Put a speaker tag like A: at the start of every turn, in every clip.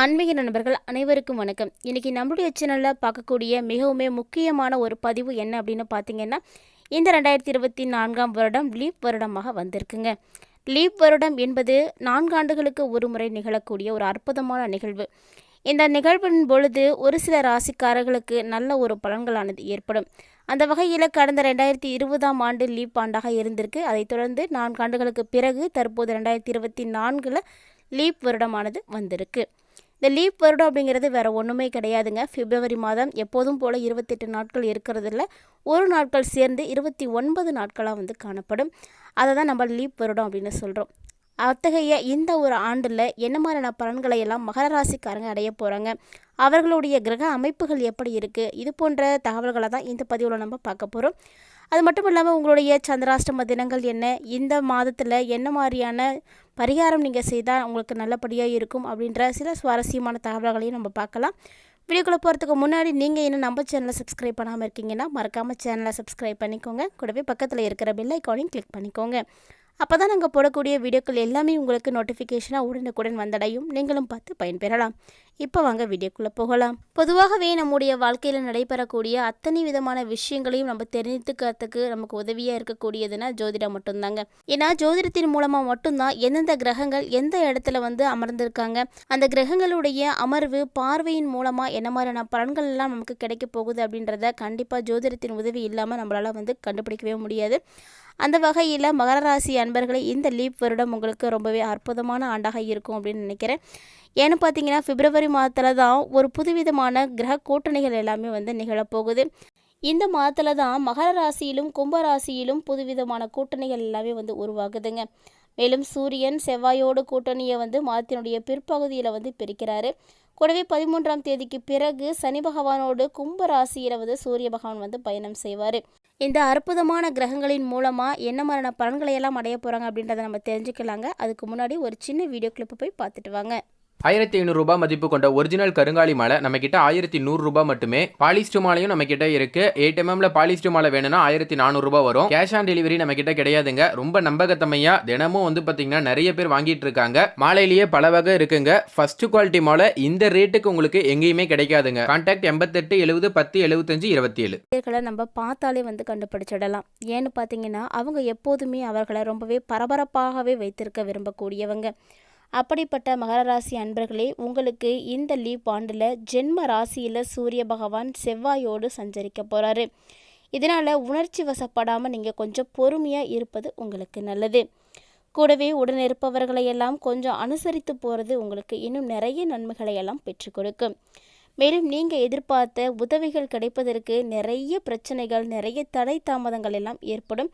A: ஆன்மீக நண்பர்கள் அனைவருக்கும் வணக்கம். இன்றைக்கி நம்மளுடைய சேனலில் பார்க்கக்கூடிய மிகவுமே முக்கியமான ஒரு பதிவு என்ன அப்படின்னு பார்த்தீங்கன்னா இந்த ரெண்டாயிரத்தி இருபத்தி நான்காம் வருடம் லீப் வருடமாக வந்திருக்குங்க. லீப் வருடம் என்பது நான்காண்டுகளுக்கு ஒரு முறை நிகழக்கூடிய ஒரு அற்புதமான நிகழ்வு. இந்த நிகழ்வின் பொழுது ஒரு சில ராசிக்காரர்களுக்கு நல்ல ஒரு பலன்களானது ஏற்படும். அந்த வகையில் கடந்த ரெண்டாயிரத்தி இருபதாம் ஆண்டு லீப் ஆண்டாக இருந்திருக்கு. அதைத் தொடர்ந்து நான்கு ஆண்டுகளுக்கு பிறகு தற்போது ரெண்டாயிரத்தி இருபத்தி நான்கில் லீப் வருடமானது வந்திருக்கு. இந்த லீப் வருடம் அப்படிங்கிறது வேறு ஒன்றுமே கிடையாதுங்க. பிப்ரவரி மாதம் எப்போதும் போல் இருபத்தெட்டு நாட்கள் இருக்கிறதில்ல. ஒரு நாட்கள் சேர்ந்து இருபத்தி ஒன்பது நாட்களாக வந்து காணப்படும். அதை தான் நம்ம லீப் வருடம் அப்படின்னு சொல்கிறோம் அத்தகைய இந்த ஒரு ஆண்டில் என்ன மாதிரியான பலன்களை எல்லாம் மகர ராசிக்காரங்க அடைய போகிறாங்க அவர்களுடைய கிரக அமைப்புகள் எப்படி இருக்குது இது போன்ற தகவல்களை தான் இந்த பதிவில் நம்ம பார்க்க போகிறோம் அது மட்டும் இல்லாமல் உங்களுடைய சந்திராஷ்டம தினங்கள் என்ன? இந்த மாதத்தில் என்ன மாதிரியான பரிகாரம் நீங்கள் செய்தால் உங்களுக்கு நல்லபடியாக இருக்கும் அப்படின்ற சில சுவாரஸ்யமான தகவல்களையும் நம்ம பார்க்கலாம். வீடியோக்குள்ளே போகிறதுக்கு முன்னாடி நீங்கள் இன்னும் நம்ம சேனலை சப்ஸ்கிரைப் பண்ணாமல் இருக்கீங்கன்னா மறக்காமல் சேனலை சப்ஸ்கிரைப் பண்ணிக்கோங்க. கூடவே பக்கத்தில் இருக்கிற பெல் ஐக்கானையும் கிளிக் பண்ணிக்கோங்க. அப்போ தான் நாங்கள் போடக்கூடிய வீடியோக்கள் எல்லாமே உங்களுக்கு நோட்டிஃபிகேஷனாக உடனுக்குடன் வந்தடையும். நீங்களும் பார்த்து பயன்பெறலாம். இப்போ வாங்க வீடியோக்குள்ளே போகலாம். பொதுவாகவே நம்முடைய வாழ்க்கையில் நடைபெறக்கூடிய அத்தனை விதமான விஷயங்களையும் நம்ம தெரிஞ்சுக்கிறதுக்கு நமக்கு உதவியாக இருக்கக்கூடியதுன்னா ஜோதிடம் மட்டும்தாங்க. ஏன்னா ஜோதிடத்தின் மூலமாக மட்டும்தான் எந்தெந்த கிரகங்கள் எந்த இடத்துல வந்து அமர்ந்திருக்காங்க அந்த கிரகங்களுடைய அமர்வு பார்வையின் மூலமாக என்ன மாதிரியான பலன்கள் எல்லாம் நமக்கு கிடைக்க போகுது அப்படின்றத கண்டிப்பாக ஜோதிடத்தின் உதவி இல்லாமல் நம்மளால் வந்து கண்டுபிடிக்கவே முடியாது. அந்த வகையில் மகர ராசி அன்பர்களை இந்த லீப் வருடம் உங்களுக்கு ரொம்பவே அற்புதமான ஆண்டாக இருக்கும் அப்படின்னு நினைக்கிறேன். ஏன்னு பார்த்தீங்கன்னா பிப்ரவரி மாதத்தில் தான் ஒரு புதுவிதமான கிரக கூட்டணிகள் எல்லாமே வந்து நிகழப்போகுது. இந்த மாதத்தில் தான் மகர ராசியிலும் கும்ப ராசியிலும் புதுவிதமான கூட்டணிகள் எல்லாமே வந்து உருவாகுதுங்க. மேலும் சூரியன் செவ்வாயோடு கூட்டணியை வந்து மாதத்தினுடைய பிற்பகுதியில் வந்து பிரிக்கிறாரு. கூடவே பதிமூன்றாம் தேதிக்கு பிறகு சனி பகவானோடு கும்ப ராசியில் வந்து சூரிய பகவான் வந்து பயணம் செய்வார். இந்த அற்புதமான கிரகங்களின் மூலமாக என்ன மாதிரியான பலன்களை எல்லாம் அடைய போகிறாங்க அப்படின்றத நம்ம தெரிஞ்சுக்கலாங்க. அதுக்கு முன்னாடி ஒரு சின்ன வீடியோ கிளிப்பு போய் பார்த்துட்டு வாங்க.
B: ஆயிரத்தி ஐநூறுரூபா மதிப்பு கொண்ட ஒரிஜினல் கருங்காலி மாலை நம்ம கிட்ட ஆயிரத்தி நூறுரூபா மட்டுமே. பாலிஸ்டர் மாலையும் நம்ம கிட்ட இருக்கு எயிட் எம்எம்ல பாலிஸ்டர் மாலை வேணும்னா ஆயிரத்தி நானூறுரூபா வரும். கேஷ் ஆன் டெலிவரி நம்ம கிட்ட கிடையாதுங்க. ரொம்ப நம்பகத்தமையா தினமும் வந்து பாத்தீங்கன்னா நிறைய பேர் வாங்கிட்டு இருக்காங்க. மாலையிலேயே பல வகை இருக்குங்க. ஃபர்ஸ்ட் குவாலிட்டி மாலை இந்த ரேட்டுக்கு உங்களுக்கு எங்கேயுமே கிடைக்காதுங்க. கான்டாக்ட் எண்பத்தெட்டு எழுபது பத்து எழுபத்தஞ்சு இருபத்தி ஏழு
A: நம்ம பார்த்தாலே வந்து கண்டுபிடிச்சிடலாம். ஏன்னு பார்த்தீங்கன்னா அவங்க எப்போதுமே அவர்களை ரொம்பவே பரபரப்பாகவே வைத்திருக்க விரும்பக்கூடியவங்க. அப்படிப்பட்ட மகர ராசி அன்பர்களே உங்களுக்கு இந்த லீவ் ஆண்டில் ஜென்ம ராசியில் சூரிய பகவான் செவ்வாயோடு சஞ்சரிக்க போகிறாரு இதனால் உணர்ச்சி வசப்படாமல் நீங்கள் கொஞ்சம் பொறுமையாக இருப்பது உங்களுக்கு நல்லது. கூடவே உடன் இருப்பவர்களை எல்லாம் கொஞ்சம் அனுசரித்து போகிறது உங்களுக்கு இன்னும் நிறைய நன்மைகளை எல்லாம் பெற்றுக் கொடுக்கும். மேலும் நீங்கள் எதிர்பார்த்த உதவிகள் கிடைப்பதற்கு நிறைய பிரச்சனைகள் நிறைய தடை தாமதங்கள் எல்லாம் ஏற்படும்.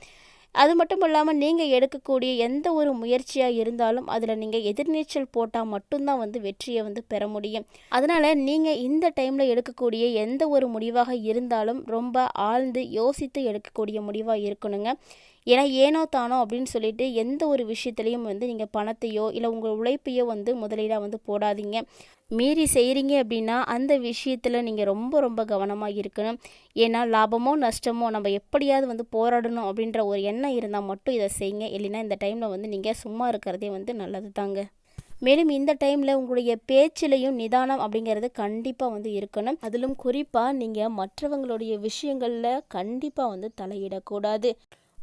A: அது மட்டும் இல்லாமல் நீங்கள் எடுக்கக்கூடிய எந்த ஒரு முயற்சியாக இருந்தாலும் அதில் நீங்கள் எதிர்நீச்சல் போட்டால் மட்டும்தான் வந்து வெற்றியை வந்து பெற முடியும். அதனால் நீங்கள் இந்த டைமில் எடுக்கக்கூடிய எந்த ஒரு முடிவாக இருந்தாலும் ரொம்ப ஆழ்ந்து யோசித்து எடுக்கக்கூடிய முடிவாக இருக்கணுங்க. ஏன்னா ஏனோ தானோ அப்படின்னு சொல்லிட்டு எந்த ஒரு விஷயத்துலையும் வந்து நீங்கள் பணத்தையோ இல்லை உங்கள் உழைப்பையோ வந்து முதலீடாக வந்து போடாதீங்க. மீறி செய்கிறீங்க அப்படின்னா அந்த விஷயத்தில் நீங்கள் ரொம்ப ரொம்ப கவனமாக இருக்கணும். ஏன்னா லாபமோ நஷ்டமோ நம்ம எப்படியாவது வந்து போராடணும் அப்படின்ற ஒரு எண்ணம் இருந்தால் மட்டும் இதை செய்யுங்க இல்லைன்னா இந்த டைமில் வந்து நீங்கள் சும்மா இருக்கிறதே வந்து நல்லது தாங்க. மேலும் இந்த டைமில் உங்களுடைய பேச்சிலையும் நிதானம் அப்படிங்கிறது கண்டிப்பாக வந்து இருக்கணும். அதிலும் குறிப்பாக நீங்கள் மற்றவங்களுடைய விஷயங்களில் கண்டிப்பாக வந்து தலையிடக்கூடாது.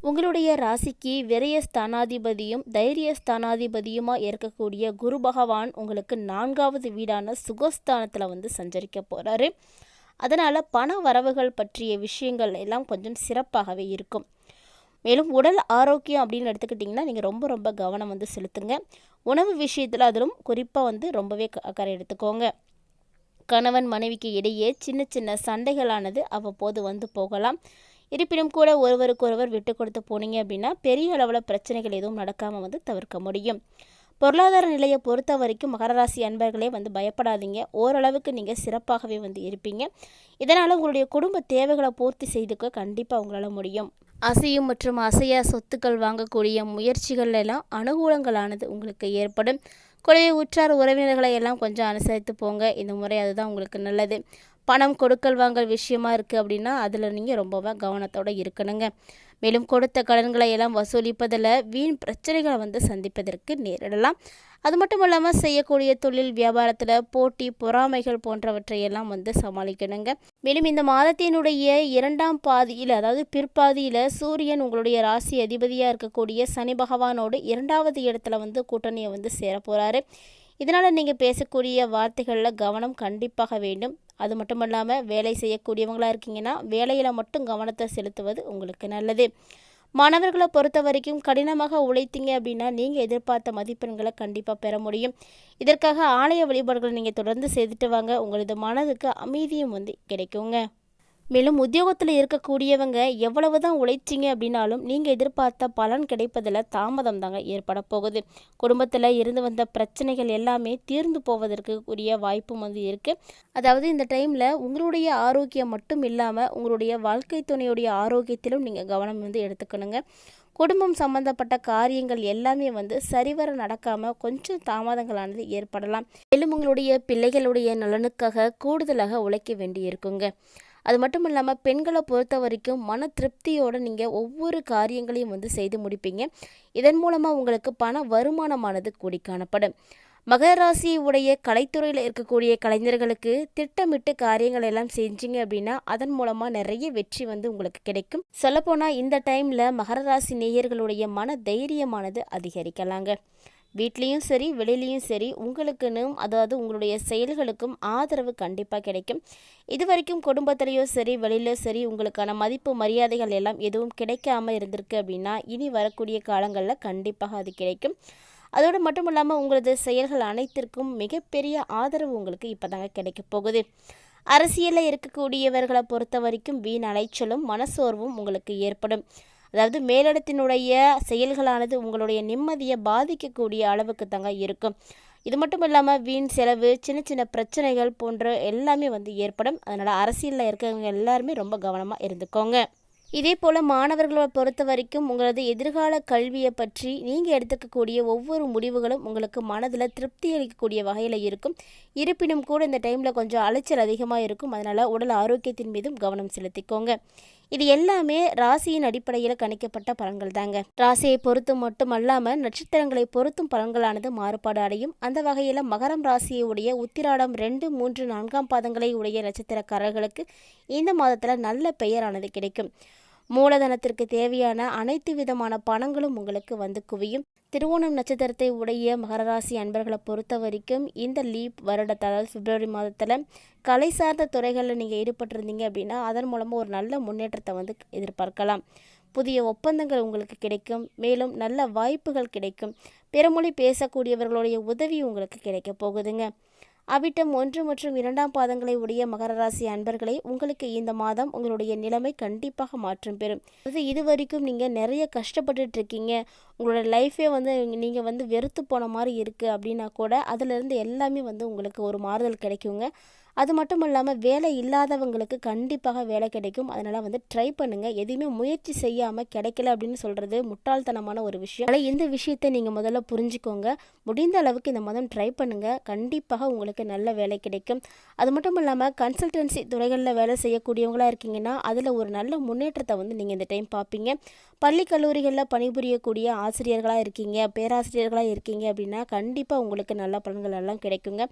A: உங்களுடைய ராசிக்கு விரய ஸ்தானாதிபதியும் தைரிய ஸ்தானாதிபதியுமாக இருக்கக்கூடிய குரு பகவான் உங்களுக்கு நான்காவது வீடான சுகஸ்தானத்தில் வந்து சஞ்சரிக்க போகிறாரு அதனால் பண வரவுகள் பற்றிய விஷயங்கள் எல்லாம் கொஞ்சம் சிறப்பாகவே இருக்கும். மேலும் உடல் ஆரோக்கியம் அப்படின்னு எடுத்துக்கிட்டிங்கன்னா நீங்கள் ரொம்ப ரொம்ப கவனம் வந்து செலுத்துங்க. உணவு விஷயத்தில் அதிலும் குறிப்பாக வந்து ரொம்பவே அக்கறை எடுத்துக்கோங்க. கணவன் மனைவிக்கு இடையே சின்ன சின்ன சண்டைகளானது அவ்வப்போது வந்து போகலாம். இருப்பினும் கூட ஒருவருக்கொருவர் விட்டு கொடுத்து போனீங்க அப்படின்னா பெரிய அளவில் பிரச்சனைகள் எதுவும் நடக்காமல் வந்து தவிர்க்க முடியும். பொருளாதார நிலையை பொறுத்த வரைக்கும் மகர ராசி அன்பர்களே வந்து பயப்படாதீங்க. ஓரளவுக்கு நீங்கள் சிறப்பாகவே வந்து இருப்பீங்க. இதனால் உங்களுடைய குடும்ப தேவைகளை பூர்த்தி செய்துக்க கண்டிப்பாக உங்களால் முடியும். அசையும் மற்றும் அசையா சொத்துக்கள் வாங்கக்கூடிய முயற்சிகள் எல்லாம் அனுகூலங்களானது உங்களுக்கு ஏற்படும். கூடவே உற்றார் உறவினர்களை எல்லாம் கொஞ்சம் அனுசரித்து போங்க. இந்த முறை அதுதான் உங்களுக்கு நல்லது. பணம் கொடுக்கல் வாங்கல் விஷயமா இருக்குது அப்படின்னா அதில் நீங்கள் ரொம்பவே கவனத்தோடு இருக்கணுங்க. மேலும் கொடுத்த கடன்களை எல்லாம் வசூலிப்பதில் வீண் பிரச்சனைகளை வந்து சந்திப்பதற்கு நேரிடலாம். அது மட்டும் இல்லாமல் செய்யக்கூடிய தொழில் வியாபாரத்தில் போட்டி பொறாமைகள் போன்றவற்றை எல்லாம் வந்து சமாளிக்கணுங்க. மேலும் இந்த மாதத்தினுடைய இரண்டாம் பாதியில் அதாவது பிற்பாதியில் சூரியன் உங்களுடைய ராசி அதிபதியாக இருக்கக்கூடிய சனி பகவானோடு இரண்டாவது இடத்துல வந்து கூட்டணியை வந்து சேரப்போகிறாரு இதனால் நீங்கள் பேசக்கூடிய வார்த்தைகளில் கவனம் கண்டிப்பாக வேண்டும். அது மட்டும் இல்லாமல் வேலை செய்யக்கூடியவங்களாக இருக்கீங்கன்னா வேலையில் மட்டும் கவனத்தை செலுத்துவது உங்களுக்கு நல்லது. மாணவர்களை பொறுத்த வரைக்கும் கடினமாக உழைத்தீங்க அப்படின்னா நீங்கள் எதிர்பார்த்த மதிப்பெண்களை கண்டிப்பாக பெற முடியும். இதற்காக ஆலய வழிபாடுகளை நீங்கள் தொடர்ந்து செய்துட்டு வாங்க. உங்களது மனதுக்கு அமைதியும் வந்து கிடைக்குங்க. மேலும் உத்தியோகத்தில் இருக்கக்கூடியவங்க எவ்வளவு தான் உழைச்சிங்க அப்படின்னாலும் நீங்கள் எதிர்பார்த்த பலன் கிடைப்பதில் தாமதம் தாங்க ஏற்பட போகுது. குடும்பத்தில் இருந்து வந்த பிரச்சனைகள் எல்லாமே தீர்ந்து போவதற்கு உரிய வாய்ப்பும் வந்து இருக்குது அதாவது இந்த டைமில் உங்களுடைய ஆரோக்கியம் மட்டும் இல்லாமல் உங்களுடைய வாழ்க்கை துணையுடைய ஆரோக்கியத்திலும் நீங்கள் கவனம் வந்து எடுத்துக்கணுங்க. குடும்பம் சம்பந்தப்பட்ட காரியங்கள் எல்லாமே வந்து சரிவர நடக்காமல் கொஞ்சம் தாமதங்களானது ஏற்படலாம். மேலும் உங்களுடைய பிள்ளைகளுடைய நலனுக்காக கூடுதலாக உழைக்க வேண்டி இருக்குங்க அது மட்டும் இல்லாமல் பெண்களை பொறுத்த வரைக்கும் மன திருப்தியோடு நீங்கள் ஒவ்வொரு காரியங்களையும் வந்து செய்து முடிப்பீங்க. இதன் மூலமாக உங்களுக்கு பண வருமானமானது கூடி காணப்படும். மகர ராசியை உடைய கலைத்துறையில் இருக்கக்கூடிய கலைஞர்களுக்கு திட்டமிட்டு காரியங்கள் எல்லாம் செஞ்சீங்க அப்படின்னா அதன் மூலமாக நிறைய வெற்றி வந்து உங்களுக்கு கிடைக்கும். சொல்லப்போனால் இந்த டைமில் மகர ராசி நேயர்களுடைய மன தைரியமானது அதிகரிக்கலாங்க. வீட்லேயும் சரி வெளியிலையும் சரி உங்களுக்குன்னு அதாவது உங்களுடைய செயல்களுக்கும் ஆதரவு கண்டிப்பாக கிடைக்கும். இது வரைக்கும் குடும்பத்திலையோ சரி வெளியிலோ சரி உங்களுக்கான மதிப்பு மரியாதைகள் எல்லாம் எதுவும் கிடைக்காம இருந்திருக்கு அப்படின்னா இனி வரக்கூடிய காலங்களில் கண்டிப்பாக அது கிடைக்கும். அதோடு மட்டும் இல்லாமல் உங்களது செயல்கள் அனைத்திற்கும் மிகப்பெரிய ஆதரவு உங்களுக்கு இப்போ தாங்க கிடைக்க போகுது. அரசியலில் இருக்கக்கூடியவர்களை பொறுத்த வரைக்கும் வீண் அலைச்சலும் மனசோர்வும் உங்களுக்கு ஏற்படும். அதாவது மேலிடத்தினுடைய செயல்களானது உங்களுடைய நிம்மதியை பாதிக்கக்கூடிய அளவுக்கு தாங்க இருக்கும். இது மட்டும் இல்லாமல் வீண் செலவு சின்ன சின்ன பிரச்சனைகள் போன்ற எல்லாமே வந்து ஏற்படும். அதனால் அரசியலில் இருக்கிறவங்க எல்லாருமே ரொம்ப கவனமாக இருந்துக்கோங்க. இதே போல் மாணவர்களை பொறுத்த வரைக்கும் உங்களது எதிர்கால கல்வியை பற்றி நீங்கள் எடுத்துக்கக்கூடிய ஒவ்வொரு முடிவுகளும் உங்களுக்கு மனதில் திருப்தி அளிக்கக்கூடிய வகையில் இருக்கும். இருப்பினும் கூட இந்த டைமில் கொஞ்சம் அலைச்சல் அதிகமாக இருக்கும். அதனால் உடல் ஆரோக்கியத்தின் மீதும் கவனம் செலுத்திக்கோங்க. இது எல்லாமே ராசியின் அடிப்படையில் கணிக்கப்பட்ட பலன்கள் தாங்க. ராசியை பொறுத்து மட்டுமல்லாமல் நட்சத்திரங்களை பொறுத்தும் பலன்களானது மாறுபாடு அடையும். அந்த வகையில் மகரம் ராசியை உடைய உத்திராடம் ரெண்டு மூன்று நான்காம் பாதங்களை உடைய நட்சத்திரக்காரர்களுக்கு இந்த மாதத்தில் நல்ல பெயரானது கிடைக்கும். மூலதனத்திற்கு தேவையான அனைத்து விதமான பணங்களும் உங்களுக்கு வந்து குவியும். திருவோணம் நட்சத்திரத்தை உடைய மகரராசி அன்பர்களை பொறுத்த வரைக்கும் இந்த லீப் வருடத்தை அதாவது பிப்ரவரி மாதத்தில் கலை சார்ந்த துறைகளில் நீங்கள் ஈடுபட்டிருந்தீங்க அப்படின்னா அதன் மூலமாக ஒரு நல்ல முன்னேற்றத்தை வந்து எதிர்பார்க்கலாம். புதிய ஒப்பந்தங்கள் உங்களுக்கு கிடைக்கும். மேலும் நல்ல வாய்ப்புகள் கிடைக்கும். பிறமொழி பேசக்கூடியவர்களுடைய உதவி உங்களுக்கு கிடைக்க போகுதுங்க. அவிட்டம் ஒன்று மற்றும் இரண்டாம் பாதங்களை உடைய மகர ராசி அன்பர்களே உங்களுக்கு இந்த மாதம் உங்களுடைய நிலைமை கண்டிப்பாக மாற்றம் பெறும். அதாவது இது வரைக்கும் நீங்கள் நிறைய கஷ்டப்பட்டுட்டு இருக்கீங்க. உங்களோட லைஃபே வந்து நீங்கள் வந்து வெறுத்து போன மாதிரி இருக்குது அப்படின்னா கூட அதிலிருந்து எல்லாமே வந்து உங்களுக்கு ஒரு மாறுதல் கிடைக்குங்க. அது மட்டும் இல்லாமல் வேலை இல்லாதவங்களுக்கு கண்டிப்பாக வேலை கிடைக்கும். அதனால் வந்து ட்ரை பண்ணுங்கள் எதையுமே முயற்சி செய்யாமல் கிடைக்கல அப்படின்னு சொல்கிறது முட்டாள்தனமான ஒரு விஷயம். அதனால் இந்த விஷயத்தை நீங்கள் முதல்ல புரிஞ்சுக்கோங்க. முடிந்த அளவுக்கு இந்த மாதம் ட்ரை பண்ணுங்கள் கண்டிப்பாக உங்களுக்கு நல்ல வேலை கிடைக்கும். அது மட்டும் இல்லாமல் கன்சல்டன்சி துறைகளில் வேலை செய்யக்கூடியவங்களாக இருக்கீங்கன்னா அதில் ஒரு நல்ல முன்னேற்றத்தை வந்து நீங்கள் இந்த டைம் பார்ப்பீங்க. பள்ளி கல்லூரிகளில் பணிபுரியக்கூடிய ஆசிரியர்களாக இருக்கீங்க பேராசிரியர்களாக இருக்கீங்க அப்படின்னா கண்டிப்பாக உங்களுக்கு நல்ல பலன்கள் எல்லாம் கிடைக்குங்க.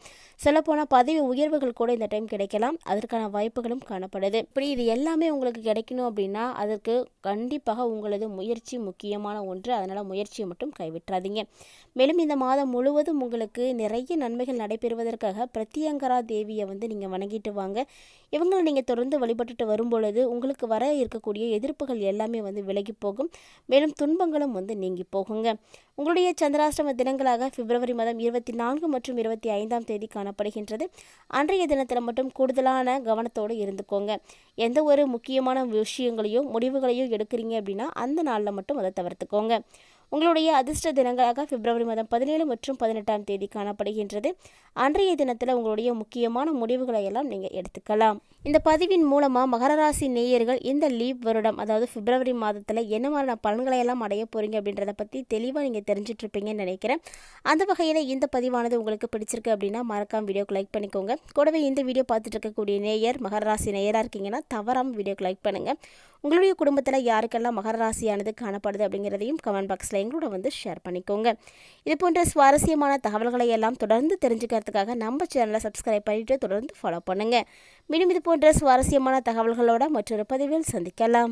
A: சொல்லப்போனால் பதவி உயர்வுகள் கூட இந்த டைம் கிடைக்கலாம். அதற்கான வாய்ப்புகளும் காணப்படுது. இப்படி இது எல்லாமே உங்களுக்கு கிடைக்கணும் அப்படின்னா அதற்கு கண்டிப்பாக உங்களது முயற்சி முக்கியமான ஒன்று. அதனால் முயற்சியை மட்டும் கைவிட்டுறாதீங்க. மேலும் இந்த மாதம் முழுவதும் உங்களுக்கு நிறைய நன்மைகள் நடைபெறுவதற்காக பிரத்யங்கரா தேவியை வந்து நீங்கள் வணங்கிட்டு வாங்க. இவங்களை நீங்கள் தொடர்ந்து வழிபட்டுட்டு வரும்பொழுது உங்களுக்கு வர இருக்கக்கூடிய எதிர்ப்புகள் எல்லாமே வந்து விலகி போகும். மேலும் துன்பங்களும் வந்து நீங்கி போகுங்க. உங்களுடைய சந்திராஷ்டம தினங்களாக பிப்ரவரி மாதம் இருபத்தி நான்கு மற்றும் இருபத்தி ஐந்தாம் தேதி காணப்படுகின்றது. அன்றைய தினத்தில் மட்டும் கூடுதலான கவனத்தோடு இருந்துக்கோங்க. எந்த ஒரு முக்கியமான விஷயங்களையோ முடிவுகளையோ எடுக்கிறீங்க அப்படின்னா அந்த நாளில் மட்டும் அதை தவிர்த்துக்கோங்க. உங்களுடைய அதிர்ஷ்ட தினங்களாக பிப்ரவரி மாதம் பதினேழு மற்றும் பதினெட்டாம் தேதி காணப்படுகின்றது. அன்றைய தினத்தில் உங்களுடைய முக்கியமான முடிவுகளை எல்லாம் நீங்கள் எடுத்துக்கலாம். இந்த பதிவின் மூலமாக மகர ராசி நேயர்கள் இந்த லீப் வருடம் அதாவது பிப்ரவரி மாதத்தில் என்ன மாதிரியான பலன்களை எல்லாம் அடைய போகிறீங்க அப்படின்றத பற்றி தெளிவாக நீங்கள் தெரிஞ்சிட்ருப்பீங்கன்னு நினைக்கிறேன். அந்த வகையில் இந்த பதிவானது உங்களுக்கு பிடிச்சிருக்கு அப்படின்னா மறக்காம வீடியோக்கு லைக் பண்ணிக்கோங்க. கூடவே இந்த வீடியோ பார்த்துட்டு இருக்கக்கூடிய நேயர் மகர ராசி நேயராக இருக்கீங்கன்னா தவறாமல் வீடியோக்கு லைக் பண்ணுங்கள் உங்களுடைய குடும்பத்தில் யாருக்கெல்லாம் மகர ராசியானது காணப்படுது அப்படிங்கிறதையும் கமெண்ட் பாக்ஸில் எங்களோட வந்து ஷேர் பண்ணிக்கோங்க. இது போன்ற சுவாரஸ்யமான தகவல்களை எல்லாம் தொடர்ந்து தெரிஞ்சுக்கிறதுக்காக நம்ம சேனலை சப்ஸ்கிரைப் பண்ணிட்டு தொடர்ந்து ஃபாலோ பண்ணுங்கள் மீண்டும் இது போன்ற சுவாரஸ்யமான தகவல்களோட மற்றொரு பதிவில் சந்திக்கலாம்